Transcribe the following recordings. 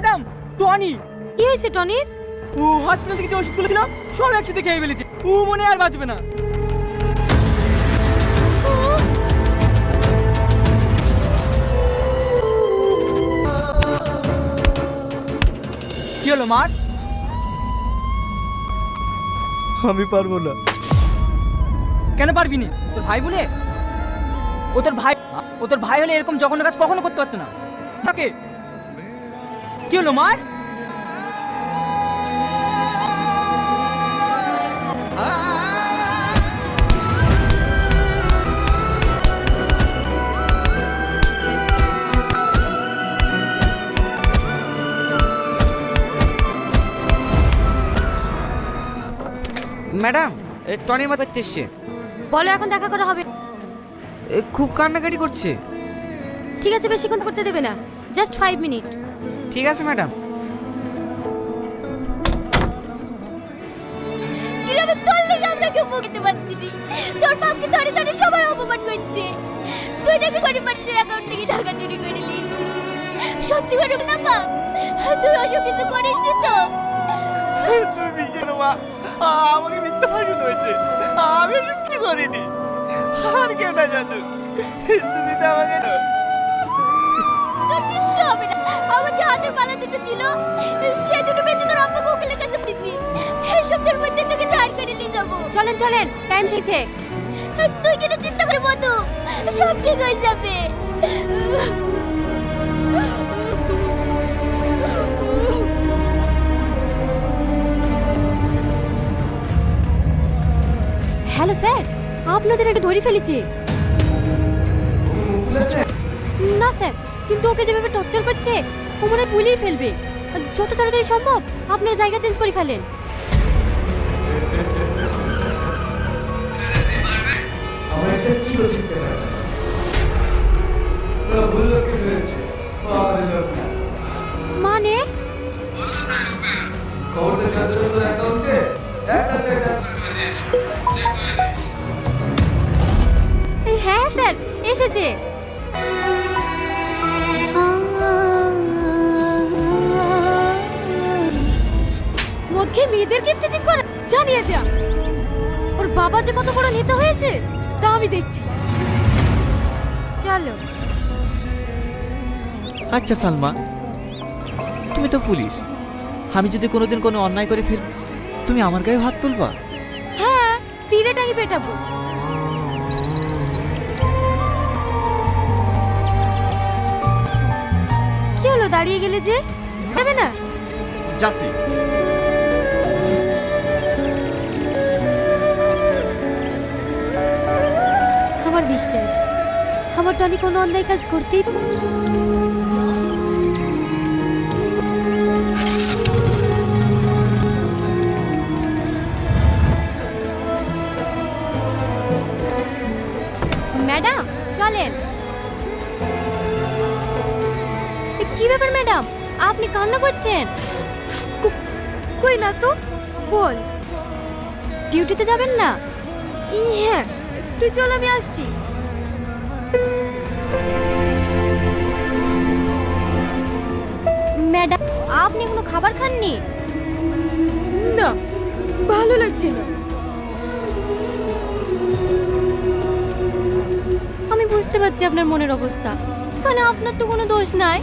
Madam Tony. কি হয়েছে টনির? ও hospital থেকে যে ওষুধ তুলেছিল সব একসাথে খেয়ে ফেলেছে। ও মনে আর বাঁচবে না। কি হলো মার আমি পারব না। কেন পারবি না? তোর ভাই বলে? ও তোর ভাই ও তোর ভাই হলে এরকম জঘন্য কাজ কখনো করতে পারতো না। তাকে কি হলো মার? ম্যাডাম এ টনির মতো করতে এসছে। বলো এখন দেখা করা হবে। এ, খুব কান্নাকাটি করছে। ঠিক আছে বেশিক্ষণ করতে দেবে না। জাস্ট ফাইভ মিনিট ঠিক আছে ম্যাডাম। কীভাবে তোর লেগে আমরা কেউ মুখতে পারছি নি তোর বাপকে ধরে ধরে সবাই অপমান করছে। তুই নাকি গরিব মানুষের অ্যাকাউন্ট থেকে টাকা চুরি করে নিলি। সত্যি করে না বাপ তুই ওসব কিছু করিস নি তো। তুমি বিজয় মা? আমাকে মিথ্যা ফাঁসুন হয়েছে আমি কিছু করিনি। আর কেউ না জানুক। তুমি তো আমাকে মালা দুটো ছিল সে দুটো বেঁচে তোর আব্বাকে উকিলের কাছে দিছি এই সপ্তাহের মধ্যে তোকে ছাড় করে নিয়ে যাব। চলেন চলেন টাইম শেখছে তুই কেন চিন্তা করে বন্ধু সব ঠিক হয়ে যাবে। হ্যালো স্যার আপনাদের আগে ধরে ফেলেছি। না স্যার কিন্তু ওকে যেভাবে টর্চার করছে ও মনে ভুলেই ফেলবে। যত তাড়াতাড়ি সম্ভব আপনার জায়গা চেঞ্জ করে ফেলেন। আমার একটা চিরো শিখতে পারে? ওরা ভুল লোককে ধরেছে। আমাদের লোক না। মানে? খবরটা কাজটা তোর অ্যাকাউন্টে। এক লাখ টাকা হ্যাঁ স্যার এসেছে। খেয়ে মেয়েদের গিফট চেক করে জানিয়ে যা। ওর বাবা যে কত বড় নেতা হয়েছে তা আমি দেখছি। চলো। আচ্ছা সালমা। তুমি তো পুলিশ। আমি যদি কোনোদিন কোনো অন্যায় করে ফেল তুমি আমার গায়ে হাত তুলবা? হ্যাঁ তীরে টাঙি পেটাবো। কি হলো দাঁড়িয়ে গেলে যে? যাবে না? যাসি বিশ্বাস আমার টনি কোনো অন্যায় কাজ করতেই ম্যাডাম, চলেন। কি ব্যাপার ম্যাডাম? আপনি কান্না করছেন? কই না তো? বল। ডিউটিতে যাবেন না? হ্যাঁ তুই চল, আমি আসছি। ম্যাডাম আপনি কোনো খাবার খাননি? না ভালো লাগছে না। আমি বুঝতে পারছি আপনার মনের অবস্থা। মানে আপনার তো কোনো দোষ নাই।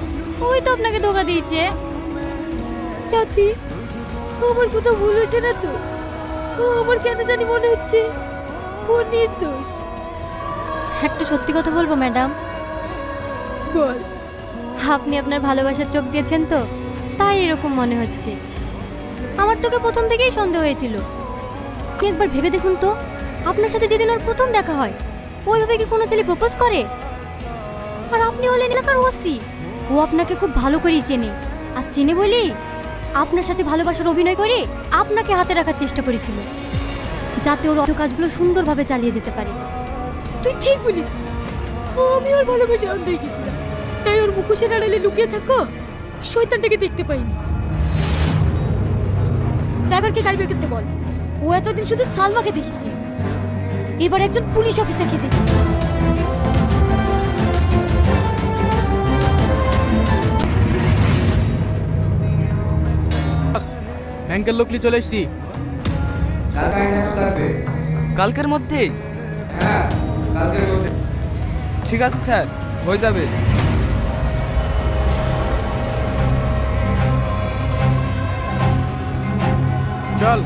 ওই তো আপনাকে ধোকা দিয়েছে। সাথী আমার কোথাও ভুল হয়েছে না তো? আমার কেন জানি মনে হচ্ছে। ও নির্দোষ। একটা সত্যি কথা বলব ম্যাডাম? বল। আপনি আপনার ভালোবাসার চোখ দিয়েছেন তো তাই এরকম মনে হচ্ছে। আমার তোকে প্রথম থেকেই সন্দেহ হয়েছিল। আপনি একবার ভেবে দেখুন তো আপনার সাথে যেদিন ওর প্রথম দেখা হয় ওইভাবে কি কোনো ছেলে প্রপোজ করে? আর আপনি হলেন এলাকার ওসি ও আপনাকে খুব ভালো করেই চেনে। আর চেনে বলি আপনার সাথে ভালোবাসার অভিনয় করে আপনাকে হাতে রাখার চেষ্টা করেছিল যাতে ওর অত কাজগুলো সুন্দরভাবে চালিয়ে যেতে পারে। তুই ঠিক বলিস। আমি ওর ভালোবাসা অন্ধ গেছিলাম তাই ওর মুখোশের আড়ালে লুকিয়ে থাকো শয়তানটাকে দেখতে পাইনি। ড্রাইভারকে গাড়ি বের করতে বল। ও এতদিন শুধু সালমাকে দেখেছি। এবার একজন পুলিশ অফিসারকে দেখি ব্যাংকের লোক নিয়ে চলে এসছি। কালকের মধ্যেই ঠিক আছে স্যার হয়ে যাবে। চল।